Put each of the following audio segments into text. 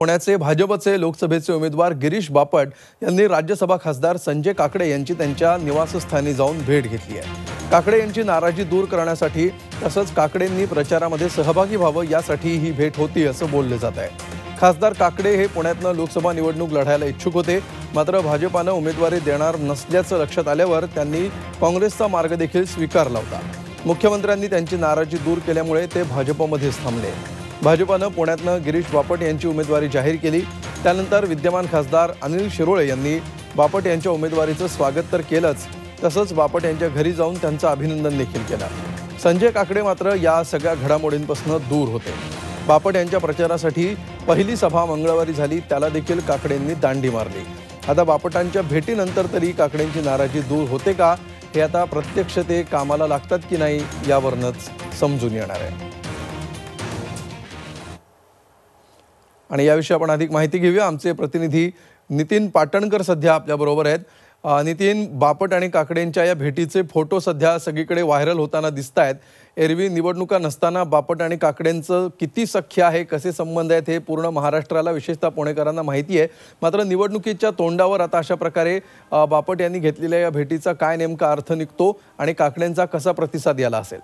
पुण्याचे भाजपचे लोकसभेचे उमेदवार गिरीश बापट यांनी राज्यसभा खासदार संजय काकडे यांची त्यांच्या निवासस्थानी जाऊन भेट घेतली आहे. काकडे यांची नाराजी दूर करण्यासाठी तसंच काकडेंनी प्रचारामध्ये सहभागी व्हावं यासाठी ही भेट होती असं बोललं जात आहे. खासदार काकडे हे पुण्यातनं लोकसभा निवडणूक लढायला इच्छुक होते मात्र भाजपानं उमेदवारी देणार नसल्याचं लक्षात आल्यावर त्यांनी काँग्रेसचा मार्ग देखील स्वीकारला होता. मुख्यमंत्र्यांनी त्यांची नाराजी दूर केल्यामुळे ते भाजपमध्येच थांबले. भाजपानं पुण्यातनं गिरीश बापट यांची उमेदवारी जाहीर केली. त्यानंतर विद्यमान खासदार अनिल शिरोळे यांनी बापट यांच्या उमेदवारीचं स्वागत तर केलंच तसंच बापट यांच्या घरी जाऊन त्यांचं अभिनंदन देखील केलं. संजय काकडे मात्र या सगळ्या घडामोडींपासून दूर होते. बापट यांच्या प्रचारासाठी पहिली सभा मंगळवारी झाली त्याला देखील काकडेंनी दांडी मारली. आता बापटांच्या भेटीनंतर तरी काकडेंची नाराजी दूर होते का हे आता प्रत्यक्ष ते कामाला लागतात की नाही यावरूनच समजून येणार आहे. आणि याविषयी आपण अधिक माहिती घेऊया. आमचे प्रतिनिधी नितीन पाटणकर सध्या आपल्याबरोबर आहेत. नितीन बापट आणि काकडेंच्या या भेटीचे फोटो सध्या सगळीकडे व्हायरल होताना दिसत आहेत एरवी निवडणुका नसताना बापट आणि काकडेंचं किती सख्य आहे कसे संबंध आहेत हे पूर्ण महाराष्ट्राला विशेषतः पुणेकरांना माहिती आहे. मात्र निवडणुकीच्या तोंडावर आता अशा प्रकारे बापट यांनी घेतलेल्या या भेटीचा काय नेमका अर्थ निघतो आणि काकडेंचा कसा प्रतिसाद याला असेल?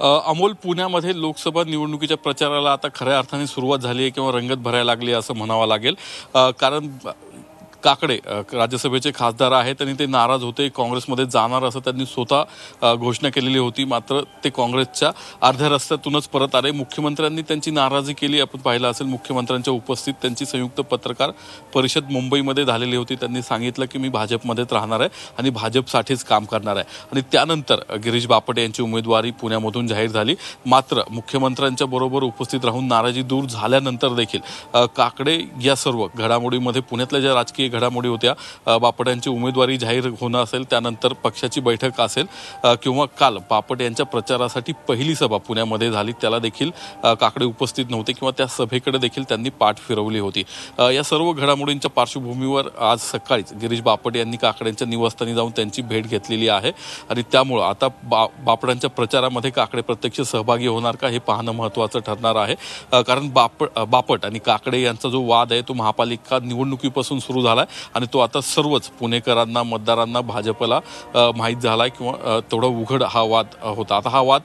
अमोल पुण्यामध्ये लोकसभा निवडणुकीच्या प्रचाराला आता खऱ्या अर्थाने सुरुवात झाली आहे किंवा रंगत भरायला लागली असं म्हणावं लागेल. कारण काकडे राज्यसभेचे खासदार आहेत आणि ते नाराज होते. काँग्रेसमध्ये जाणार असं त्यांनी स्वतः घोषणा केलेली होती. मात्र ते काँग्रेसच्या अर्ध्या रस्त्यातूनच परत आले. मुख्यमंत्र्यांनी त्यांची नाराजी केली. आपण पाहिलं असेल मुख्यमंत्र्यांच्या उपस्थित त्यांची संयुक्त पत्रकार परिषद मुंबईमध्ये झालेली होती. त्यांनी सांगितलं की मी भाजपमध्येच राहणार आहे आणि भाजपसाठीच काम करणार आहे. आणि त्यानंतर गिरीश बापटे यांची उमेदवारी पुण्यामधून जाहीर झाली. मात्र मुख्यमंत्र्यांच्या बरोबर उपस्थित राहून नाराजी दूर झाल्यानंतर देखील काकडे या सर्व घडामोडीमध्ये पुण्यातल्या ज्या राजकीय घडामोडी होत्या. बापट यांची उमेदवारी जाहीर होणं असेल त्यानंतर पक्षाची बैठक असेल किंवा काल बापट यांच्या प्रचारासाठी पहिली सभा पुण्यामध्ये झाली त्याला देखील काकडे उपस्थित नव्हते किंवा त्या सभेकडे देखील त्यांनी पाठ फिरवली होती. या सर्व घडामोडींच्या पार्श्वभूमीवर आज सकाळीच गिरीश बापट यांनी काकड्यांच्या निवासस्थानी जाऊन त्यांची भेट घेतलेली आहे आणि त्यामुळं आता बा बापडांच्या प्रचारामध्ये काकडे प्रत्यक्ष सहभागी होणार का हे पाहणं महत्त्वाचं ठरणार आहे. कारण बाप बापट आणि काकडे यांचा जो वाद आहे तो महापालिका निवडणुकीपासून सुरू झाला आहे आणि तो आता सर्वच पुणेकरांना मतदारांना भाजपला माहीत झाला आहे किंवा तेवढा उघड हा वाद होता. आता हा वाद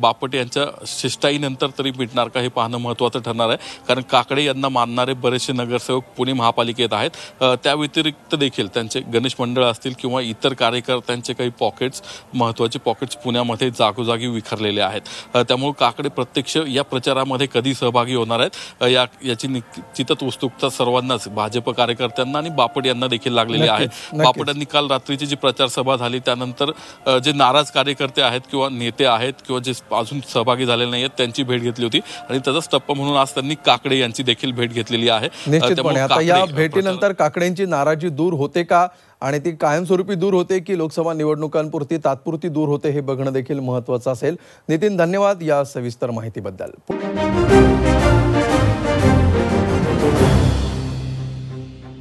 बापट यांच्या शिष्टाईनंतर तरी मिटणार का हे पाहणं महत्त्वाचं ठरणार आहे. कारण काकडे यांना मानणारे बरेचसे नगरसेवक पुणे महापालिकेत आहेत. त्या व्यतिरिक्त देखील त्यांचे गणेश मंडळ असतील किंवा इतर कार्यकर्त्यांचे काही पॉकेट्स महत्त्वाचे पॉकेट्स पुण्यामध्ये जागोजागी विखरलेले आहेत. त्यामुळे काकडे प्रत्यक्ष या प्रचारामध्ये कधी सहभागी होणार आहेत? या याची निश्चितच उत्सुकता सर्वांनाच भाजप कार्यकर्त्यांना आणि बापट यांना देखील लागलेली आहे नक्कीच, नक्कीच. बापट यांनी काल रात्रीची जी प्रचार सभा झाली त्यानंतर जे नाराज कार्यकर्ते आहेत किंवा नेते आहेत किंवा जे अजून सहभागी झालेले नाही आहेत त्यांची भेट घेतली होती. आणि त्याचाच टप्पा म्हणून आज त्यांनी काकडे यांची देखील भेट घेतलेली आहे. निश्चितपणे. आता या भेटीनंतर काकडेंची नाराजी दूर होते का? आणि ती कायमस्वरूपी दूर होते की लोकसभा निवडणुकांपुरती तात्पुरती दूर होते हे बघणं देखील महत्वाचं असेल. नितीन धन्यवाद या सविस्तर माहितीबद्दल.